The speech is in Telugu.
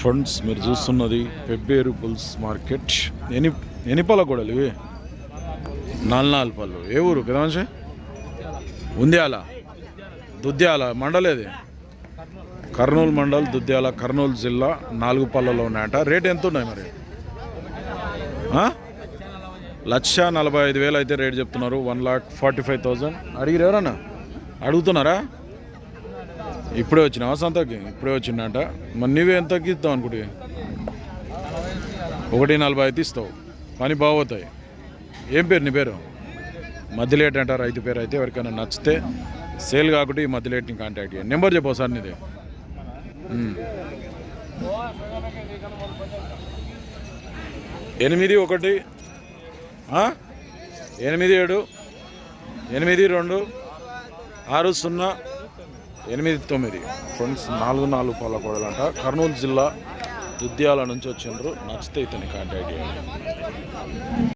ఫ్రెండ్స్ మీరు చూస్తున్నది పెబ్బేరు బుల్స్ మార్కెట్. ఎని ఎన్ని పళ్ళ గొడవలు ఇవి? నాలుగు నాలుగు పళ్ళు ఏ ఊరు? పెద్ద మనిషి? ఉంద్యాల దుద్యాల. మండలేది కర్నూలు మండల్ దుద్యాల కర్నూలు జిల్లా నాలుగు పళ్ళలో ఉన్నాయట. రేట్ ఎంత ఉన్నాయి మరి లక్ష నలభై ఐదు వేలు అయితే రేట్ చెప్తున్నారు. One lakh forty five thousand. అడిగిరు ఎవరన్నా? అడుగుతున్నారా? ఇప్పుడే వచ్చినావా సంతకి? ఇప్పుడే వచ్చిందంట మరి నువ్వే ఎంత ఇస్తావు అనుకుంటే? ఒకటి నలభై అయితే ఇస్తావు. పని బాగోతాయి. ఏం పేరు నీ పేరు? మధ్యలేట్ అంట రైతు పేరు అయితే ఎవరికైనా నచ్చితే సేల్ కాకుండా ఈ మధ్యలేట్ని కాంటాక్ట్ చేయండి. నెంబర్ చెప్పు సార్ నీది. ఎనిమిది ఒకటి ఎనిమిది ఏడు ఎనిమిది రెండు ఆరు సున్నా ఎనిమిది తొమ్మిది. ఫ్రెండ్స్ నాలుగు నాలుగు పాల కూడలంట. కర్నూలు జిల్లా దుద్యాల నుంచి వచ్చిండ్రు. నచ్చితే ఇతని కాంటాక్ట్ చేయండి.